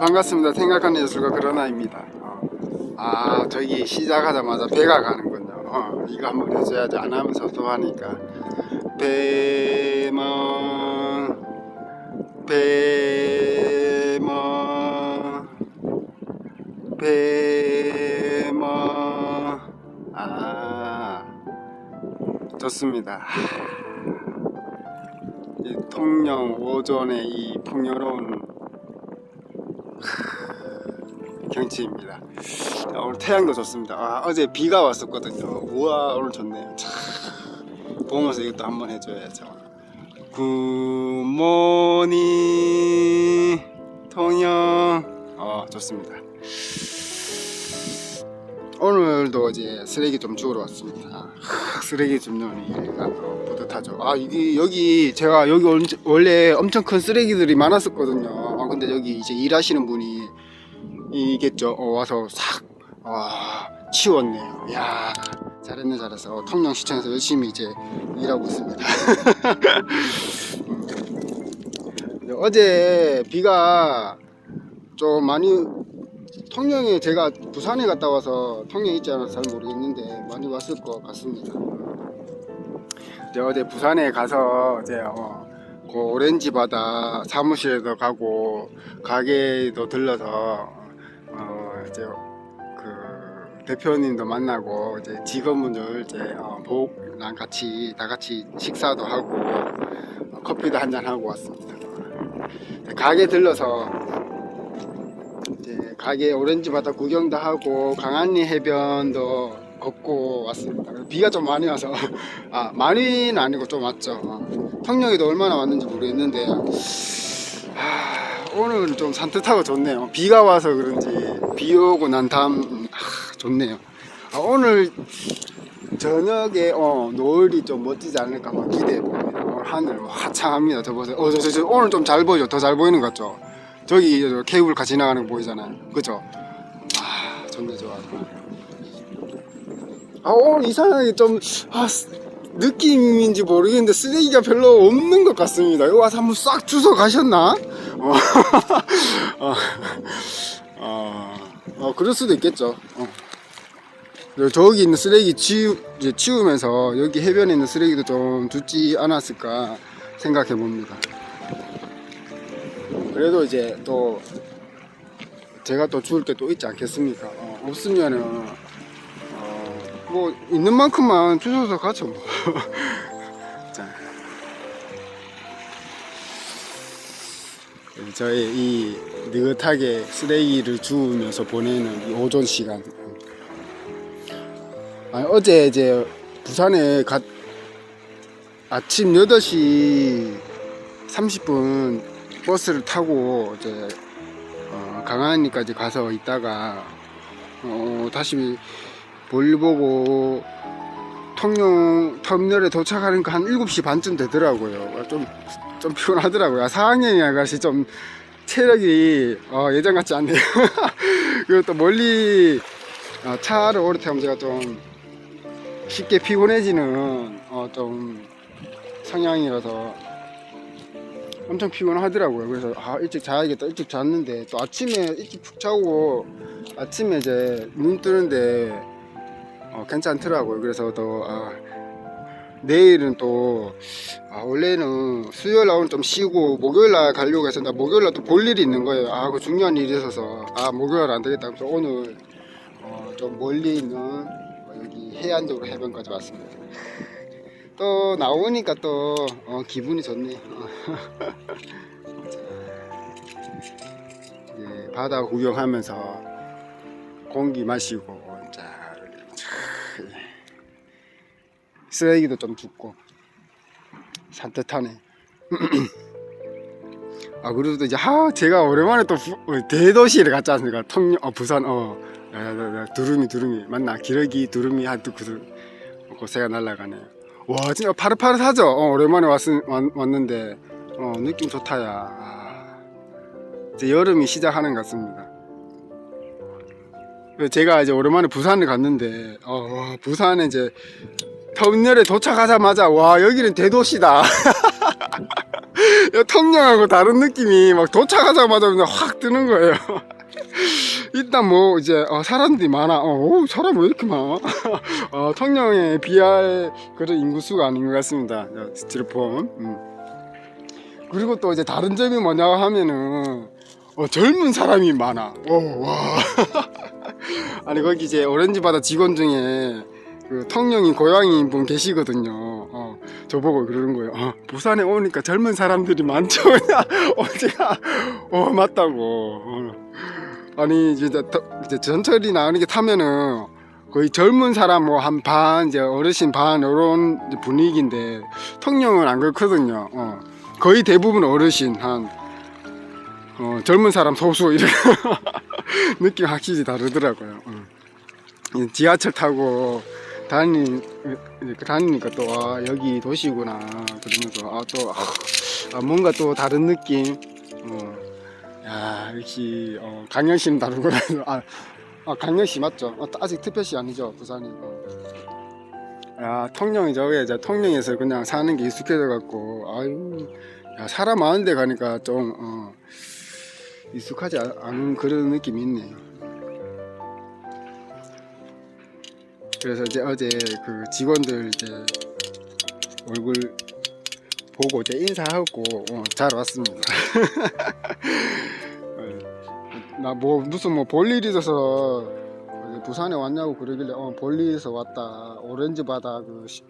반갑습니다. 생각하는 예술가 그러나입니다. 어. 아 저기 시작하자마자 배가 가는군요. 어, 이거 한번 해줘야지 안 하면서 또 하니까 배먼 배먼 배먼 아 좋습니다. 이 통영 오전의 이 풍요로운 경치입니다. 자, 오늘 태양도 좋습니다. 아, 어제 비가 왔었거든요. 우와 오늘 좋네요. 참, 보면서 이것도 한번 해줘야죠. 굿모닝 통영. 어 좋습니다. 오늘도 이제 쓰레기 좀 주우러 왔습니다. 하, 쓰레기 줍느니가 또 뿌듯하죠. 아 이게 여기 제가 여기 원- 원래 엄청 큰 쓰레기들이 많았었거든요. 아 근데 여기 이제 일하시는 분이 이겠죠. 어, 와서 싹 와, 치웠네요. 야 잘했네 잘했어. 통영 시청에서 열심히 이제 일하고 있습니다. 음. 어제 비가 좀 많이 통영에 제가 부산에 갔다 와서 통영 있지 않아서 잘 모르겠는데 많이 왔을 것 같습니다. 이제 어제 부산에 가서 이제 어, 그 오렌지 바다 사무실에도 가고 가게도 들러서 어 이제 그 대표님도 만나고 이제 직원분들 이제 어, 보랑 같이 다 같이 식사도 하고 어, 커피도 한 잔 하고 왔습니다. 가게 들러서 이제 가게 오렌지 바다 구경도 하고 강안리 해변도 걷고 왔습니다. 비가 좀 많이 와서 아 많이는 아니고 좀 왔죠. 어, 통영에도 얼마나 왔는지 모르겠는데 아, 오늘은 좀 산뜻하고 좋네요. 비가 와서 그런지 비 오고 난 다음 음, 아, 좋네요. 아, 오늘 저녁에 어, 노을이 좀 멋지지 않을까 막 기대해 봅니다. 오늘 하늘 뭐 화창합니다. 저 보세요. 어, 저, 저, 저, 오늘 좀 잘 보이죠? 더 잘 보이는 것 같죠? 저기 저 케이블카 지나가는 거 보이잖아요. 그죠? 아, 좋네, 좋아. 아, 오늘 이상하게 좀, 아, 쓰- 느낌인지 모르겠는데 쓰레기가 별로 없는 것 같습니다. 여기 와서 한번 싹 주워 가셨나? 어, 어, 어, 어, 그럴 수도 있겠죠. 어. 저기 있는 쓰레기 치우, 이제 치우면서 여기 해변에 있는 쓰레기도 좀 줍지 않았을까 생각해 봅니다. 그래도 이제 또 제가 또 주울 게 또 있지 않겠습니까? 어, 없으면은 어, 뭐 있는 만큼만 주워서 가죠 뭐. 자. 저의 이 느긋하게 쓰레기를 주우면서 보내는 이 오전 시간. 아니, 어제 이제 부산에 갔 아침 8시 30분 버스를 타고 이제 어, 강안리까지 가서 있다가 어, 다시 볼 보고 통영 터미널에 도착하니까 한 7시 반쯤 되더라고요. 좀, 좀 피곤하더라고요. 4학년이 아가씨 좀 체력이 어, 예전 같지 않네요. 그리고 또 멀리 어, 차를 오래 타면 제가 좀 쉽게 피곤해지는 어, 좀 성향이라서 엄청 피곤하더라고요. 그래서 아 일찍 자야겠다. 일찍 잤는데 또 아침에 일찍 푹 자고 아침에 이제 눈 뜨는데 어, 괜찮더라고요. 그래서 또 아, 내일은 또 아, 원래는 수요일 날 오늘 좀 쉬고 목요일 날 가려고 나 목요일 날 또 볼 일이 있는 거예요. 아, 그 중요한 일이 있어서 아 목요일 안 되겠다. 그래서 오늘 어, 좀 멀리 있는 어, 여기 해안도로 해변까지 왔습니다. 또 나오니까 또 어, 기분이 좋네요. 예, 바다 구경하면서 공기 마시고 자, 쓰레기도 좀 줍고 산뜻하네. 아 그래도 이제 하 제가 오랜만에 또 부- 어, 대도시를 갔지 않습니까? 통영 어, 부산 어 야, 야, 야, 야, 두루미 두루미 맞나 기러기 두루미 하도 그 고새가 날아가네요. 와 진짜 파릇파릇하죠. 어, 오랜만에 왔, 왔, 왔는데 어, 느낌 좋다야. 아, 이제 여름이 시작하는 것 같습니다. 제가 이제 오랜만에 부산을 갔는데 어, 와, 부산에 이제 터미널에 도착하자마자 와 여기는 대도시다. 야, 통영하고 다른 느낌이 막 도착하자마자 그냥 확 뜨는 거예요. 일단 뭐 이제 어, 사람들이 많아. 어, 오, 사람 왜 이렇게 많아? 어, 통영에 비할 그런 인구수가 아닌 것 같습니다. 저 스티로폼. 음. 그리고 또 이제 다른 점이 뭐냐 하면은 어, 젊은 사람이 많아. 오, 와. 아니 거기 이제 오렌지 바다 직원 중에 그 통영이 고양이 분 계시거든요. 어, 저보고 그러는 거예요. 어, 부산에 오니까 젊은 사람들이 많죠. 어 제가 어 맞다고. 어. 아니 더- 이제 전철이 나오는 게 타면은 거의 젊은 사람 뭐 한 반 이제 어르신 반 이런 분위기인데 통영은 안 그렇거든요. 어. 거의 대부분 어르신 한 어, 젊은 사람 소수 이렇게 느낌 확실히 다르더라고요. 어. 이 지하철 타고 다니 다니니까 또 아, 여기 도시구나 그러면서 아 또 아, 뭔가 또 다른 느낌. 어. 야 역시 어, 강릉시는 다르구나. 아, 아 강릉시 맞죠? 어, 아직 특별시 아니죠 부산이. 어. 야 통영이 저게 이제 통영에서 그냥 사는 게 익숙해져 갖고 아유 야 사람 많은 데 가니까 좀 어, 익숙하지 않- 않은 그런 느낌이 있네요. 그래서 이제 어제 그 직원들 이제 얼굴 보고 이제 인사하고 어, 잘 왔습니다. 나 뭐 무슨 뭐 볼일 있어서 어제 부산에 왔냐고 그러길래 어 볼일 있어 왔다 오렌지 바다 그 시-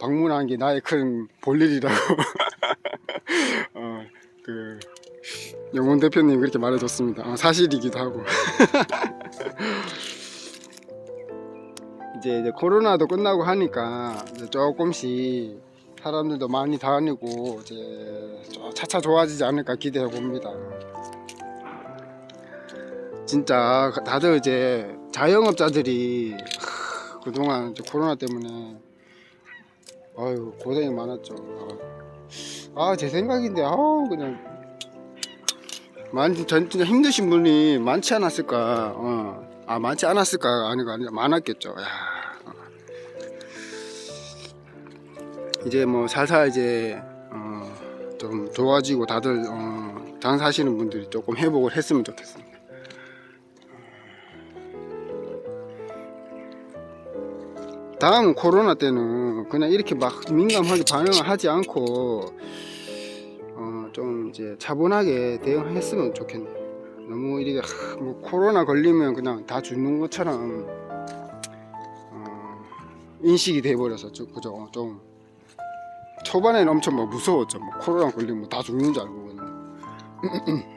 방문한 게 나의 큰 볼일이라고 어 그 영훈 대표님 그렇게 말해줬습니다. 어, 사실이기도 하고. 이제, 이제 코로나도 끝나고 하니까 조금씩 사람들도 많이 다니고 이제 좀 차차 좋아지지 않을까 기대해 봅니다. 진짜 다들 이제 자영업자들이 하, 그동안 코로나 때문에 아유 고생이 많았죠. 아 제 생각인데 아우 그냥 전 진짜 힘드신 분이 많지 않았을까? 어. 아 많지 않았을까? 아니가 아니라 많았겠죠. 야. 이제 뭐 살살 이제 어, 좀 좋아지고 다들 어, 장사하시는 분들이 조금 회복을 했으면 좋겠습니다. 다음 코로나 때는 그냥 이렇게 막 민감하게 반응을 하지 않고 어, 좀 이제 차분하게 대응했으면 좋겠네요. 너무 이렇게 하, 뭐 코로나 걸리면 그냥 다 죽는 것처럼 어, 인식이 돼버려서 좀 그죠 어, 좀 초반에는 엄청 뭐 무서웠죠. 뭐 코로나 걸리면 뭐다 죽는 줄 알고 그냥.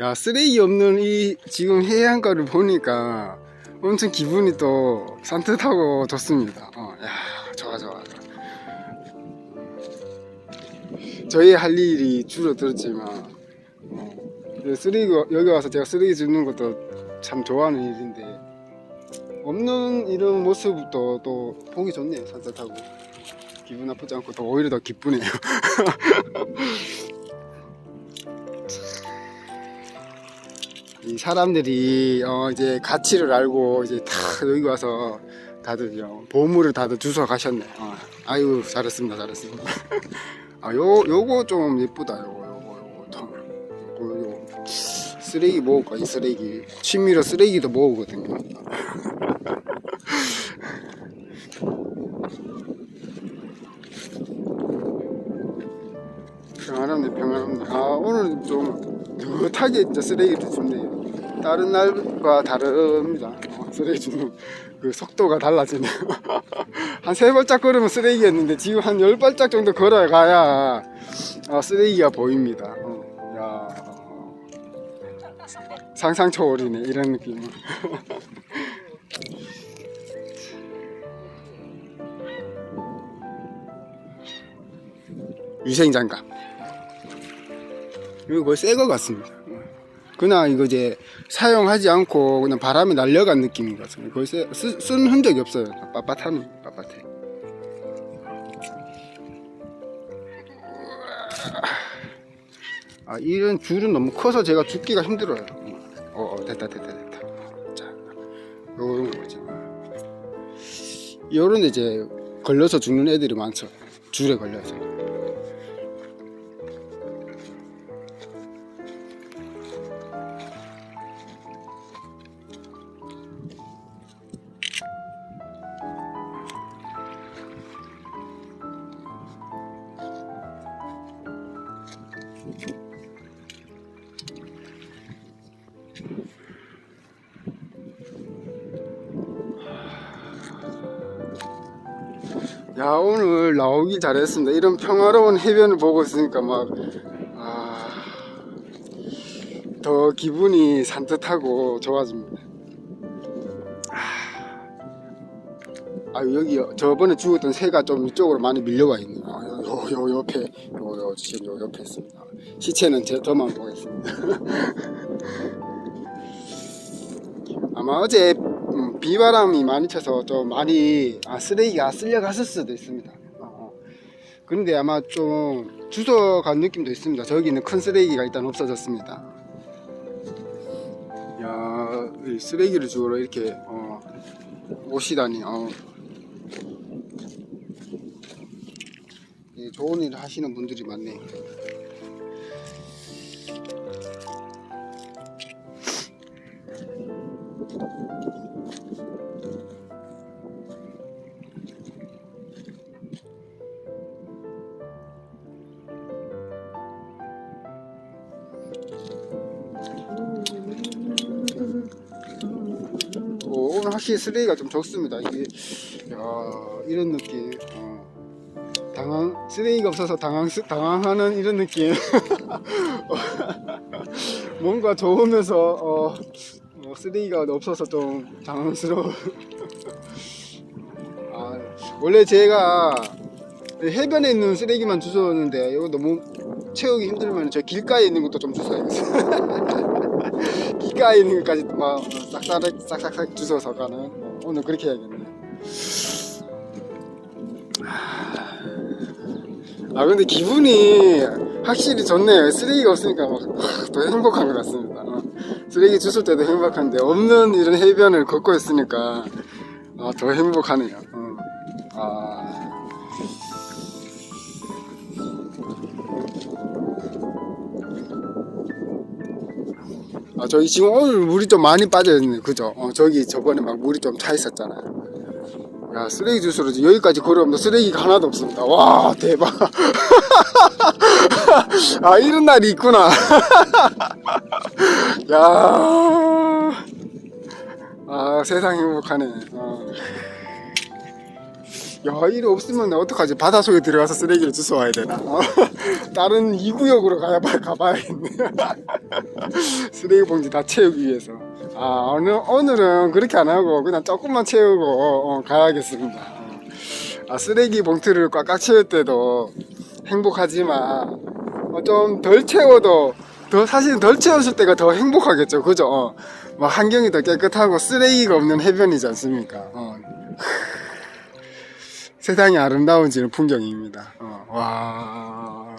야 쓰레기 없는 이 지금 해안가를 보니까 엄청 기분이 또 산뜻하고 좋습니다. 어, 야 좋아 좋아. 저희 할 일이 줄어들었지만 어, 쓰레기 여기 와서 제가 쓰레기 줍는 것도 참 좋아하는 일인데 없는 이런 모습도 또 보기 좋네요 산뜻하고 기분 나쁘지 않고 더 오히려 더 기쁘네요. 이 사람들이 어 이제 가치를 알고 이제 다 여기 와서 다들 어, 보물을 다들 주워 가셨네. 어, 아유 잘했습니다, 잘했습니다. 아 요 요거 좀 예쁘다. 요거 요거 요거 좀 요거 요 쓰레기 모을까 이 쓰레기 취미로 쓰레기도 모으거든요. 평안합네 평안합네. 아 오늘 좀 느긋하게 진짜 쓰레기를 줍네요. 다른 날과 다릅니다. 어, 쓰레기 주는 그 속도가 달라지네요. 한 세 발짝 걸으면 쓰레기였는데 지금 한 열 발짝 정도 걸어가야 아, 쓰레기가 보입니다. 어, 야, 어, 상상 초월이네 이런 느낌. 위생 장갑. 이거 거의 새거 같습니다. 그냥 이거 이제 사용하지 않고 그냥 바람에 날려간 느낌인 것 같습니다. 거의 새, 쓰, 쓴 흔적이 없어요. 빳빳하네, 빳빳해. 아, 이런 줄은 너무 커서 제가 줍기가 힘들어요. 어, 어 됐다, 됐다, 됐다. 자, 요런 거지. 요런 데 이제 걸려서 죽는 애들이 많죠. 줄에 걸려서. 야 오늘 나오길 잘했습니다. 이런 평화로운 해변을 보고 있으니까 막 아, 더 기분이 산뜻하고 좋아집니다. 아 여기 저번에 죽었던 새가 좀 이쪽으로 많이 밀려와 있네요. 아, 요, 요, 요 옆에 요, 요 지금 요 옆에 있습니다. 시체는 제 저만 보겠습니다. 아마 어제 음, 비바람이 많이 쳐서 좀 많이 아, 쓰레기가 쓸려갔을 수도 있습니다. 어, 어. 그런데 아마 좀 주워간 느낌도 있습니다. 저기는 큰 쓰레기가 일단 없어졌습니다. 야, 이 쓰레기를 주우러 이렇게 어, 오시다니. 어. 이 좋은 일을 하시는 분들이 많네 오늘 확실히 쓰레기가 좀 적습니다. 이게 야 이런 느낌. 어. 당황 쓰레기가 없어서 당황 당황하는 이런 느낌. 뭔가 좋으면서 어, 어, 쓰레기가 없어서 좀 당황스러워. 아, 원래 제가 해변에 있는 쓰레기만 주웠는데 이거 너무 채우기 힘들면 저 길가에 있는 것도 좀 주워야겠어요. 길가에 있는 것까지 막 싹싹 싹싹싹 주워서 가는 어, 오늘 그렇게 해야겠네. 아 근데 기분이 확실히 좋네요. 쓰레기가 없으니까 막, 하, 더 행복한 것 같습니다. 어, 쓰레기 주울 때도 행복한데 없는 이런 해변을 걷고 있으니까 아, 더 행복하네요. 어. 아. 아 저기 지금 오늘 물이 좀 많이 빠져있네 그죠 어 저기 저번에 막 물이 좀 차 있었잖아요 야 쓰레기 주스로 여기까지 걸어오면 쓰레기가 하나도 없습니다 와 대박 아 이런 날이 있구나 야 아, 세상 행복하네. 어. 야, 일 없으면 어떡하지? 바다 속에 들어가서 쓰레기를 주워 와야 되나? 어? 다른 2구역으로 가야, 가봐야겠네. 쓰레기 봉지 다 채우기 위해서. 아, 오늘, 오늘은 그렇게 안 하고 그냥 조금만 채우고 어, 가야겠습니다. 어. 아, 쓰레기 봉투를 꽉꽉 채울 때도 행복하지만 어, 좀 덜 채워도 더 사실은 덜 채웠을 때가 더 행복하겠죠. 그죠? 어. 뭐 환경이 더 깨끗하고 쓰레기가 없는 해변이지 않습니까? 어. 세상이 아름다워지는 풍경입니다. 어. 와.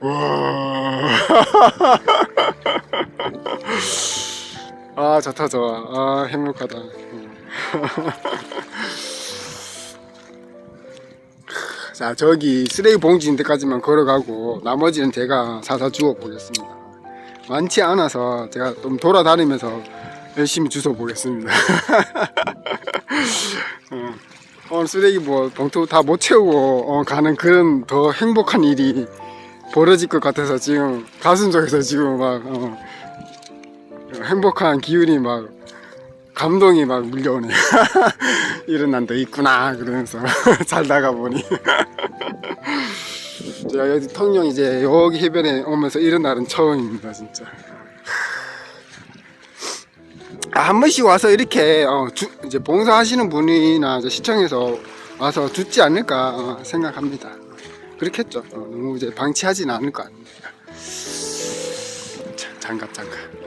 와. 아, 좋다, 좋아. 아, 행복하다. 음. 자, 저기 쓰레기 봉지인 데까지만 걸어가고 나머지는 제가 사다 주워 보겠습니다. 많지 않아서 제가 좀 돌아다니면서 열심히 주워 보겠습니다. 어, 오늘 쓰레기 뭐 봉투 다 못 채우고 어, 가는 그런 더 행복한 일이 벌어질 것 같아서 지금 가슴 속에서 지금 막 어, 행복한 기운이 막 감동이 막 밀려오네. 이런 날도 있구나 그러면서 살다가 보니 제가 여기 통영 이제 여기 해변에 오면서 이런 날은 처음입니다 진짜. 아, 한 번씩 와서 이렇게 어, 주- 이제 봉사하시는 분이나 시청에서 와서 듣지 않을까 어, 생각합니다. 그렇겠죠. 어, 너무 이제 방치하지는 않을 거 아닙니까. 자, 장갑 장갑.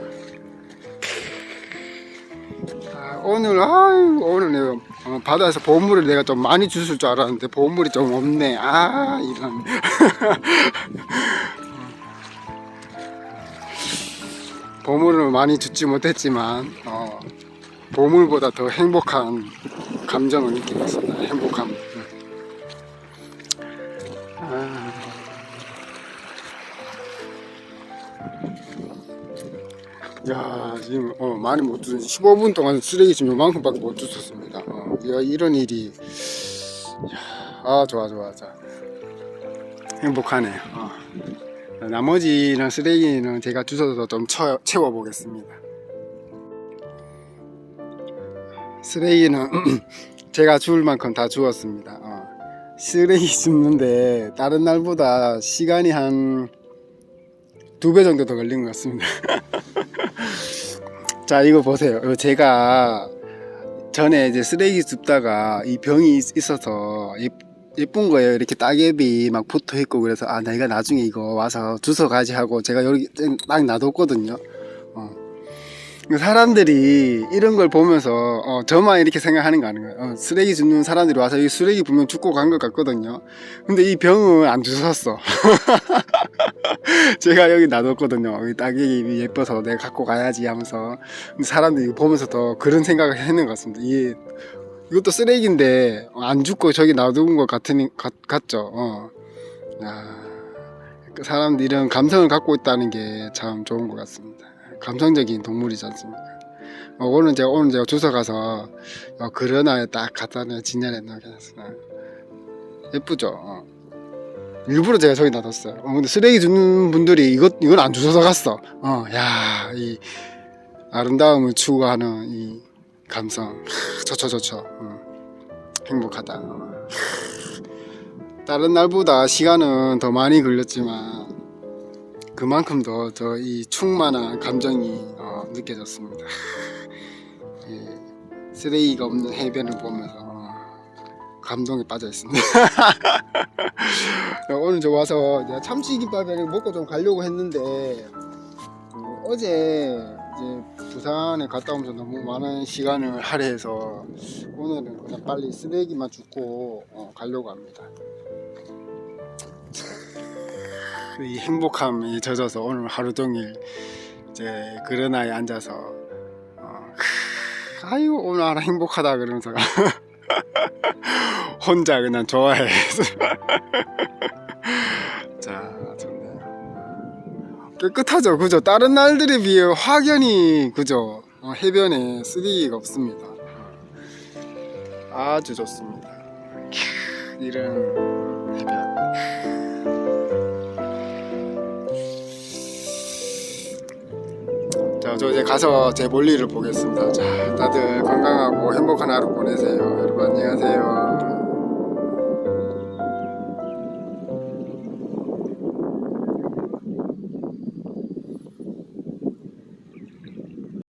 아, 오늘 아유 오늘 내가 어, 바다에서 보물을 내가 좀 많이 주실 줄 알았는데 보물이 좀 없네. 아 이런. 보물을 많이 주지 못했지만 어, 보물보다 더 행복한 감정을 느끼고 있습니다. 야 지금 어, 많이 못 주셨 15분 동안 쓰레기 지금 요만큼밖에 못 주셨습니다. 어, 야, 이런 일이 야, 아 좋아 좋아 좋아 행복하네요. 어. 나머지는 쓰레기는 제가 주워서 좀 채워, 채워보겠습니다. 쓰레기는 제가 주울 만큼 다 주웠습니다. 어. 쓰레기 줍는데 다른 날보다 시간이 한 두 배 정도 더 걸린 것 같습니다. 자 이거 보세요. 이거 제가 전에 이제 쓰레기 줍다가 이 병이 있- 있어서 예, 예쁜 거예요. 이렇게 따개비 막 붙어 있고 그래서 아 내가 나중에 이거 와서 주워 가지 하고 제가 여기 딱 놔뒀거든요. 어. 사람들이 이런 걸 보면서 어, 저만 이렇게 생각하는 거 아닌가요? 어, 쓰레기 줍는 사람들이 와서 이 쓰레기 분명 죽고 간 것 같거든요. 근데 이 병은 안 주웠어. 제가 여기 놔뒀거든요. 여기 따개비 예뻐서 내가 갖고 가야지 하면서 사람들이 보면서 더 그런 생각을 했는 것 같습니다. 이 이것도 쓰레기인데 어, 안 죽고 저기 놔둔 것 같은 같, 같죠. 어. 야, 그 사람들이 이런 감성을 갖고 있다는 게 참 좋은 것 같습니다. 감성적인 동물이지 않습니까? 어, 오늘 제가 오늘 제가 주워 가서 어, 그러나에 딱 갖다 내 진열해 놓겠습니다. 예쁘죠. 어. 일부러 제가 저기 놔뒀어요. 어, 근데 쓰레기 주는 분들이 이것 이건 안 주워서 갔어. 어, 야, 이 아름다움을 추구하는 이 감성, 좋죠, 좋죠. 어. 행복하다. 어. 다른 날보다 시간은 더 많이 걸렸지만 그만큼 더 저 이 충만한 감정이 어, 느껴졌습니다. 예, 쓰레기가 없는 해변을 보면서 어, 감동에 빠져 있습니다. 오늘 저 와서 참치김밥을 먹고 좀 가려고 했는데 그 어제 이제 부산에 갔다 오면서 너무 많은 시간을 할애해서 오늘은 그냥 빨리 쓰레기만 줍고 어, 가려고 합니다. 이 행복함에 젖어서 오늘 하루 종일 이제 그러나에 앉아서 어, 아이고 오늘 하루 행복하다 그러면서 혼자 그냥 좋아해. 자, 좋네요. 깨끗하죠, 그죠? 다른 날들에 비해 확연히 그죠? 어, 해변에 쓰레기가 없습니다. 아주 좋습니다. 캬, 이런 저 이제 가서 제 볼일을 보겠습니다. 자, 다들 건강하고 행복한 하루 보내세요. 여러분 안녕하세요.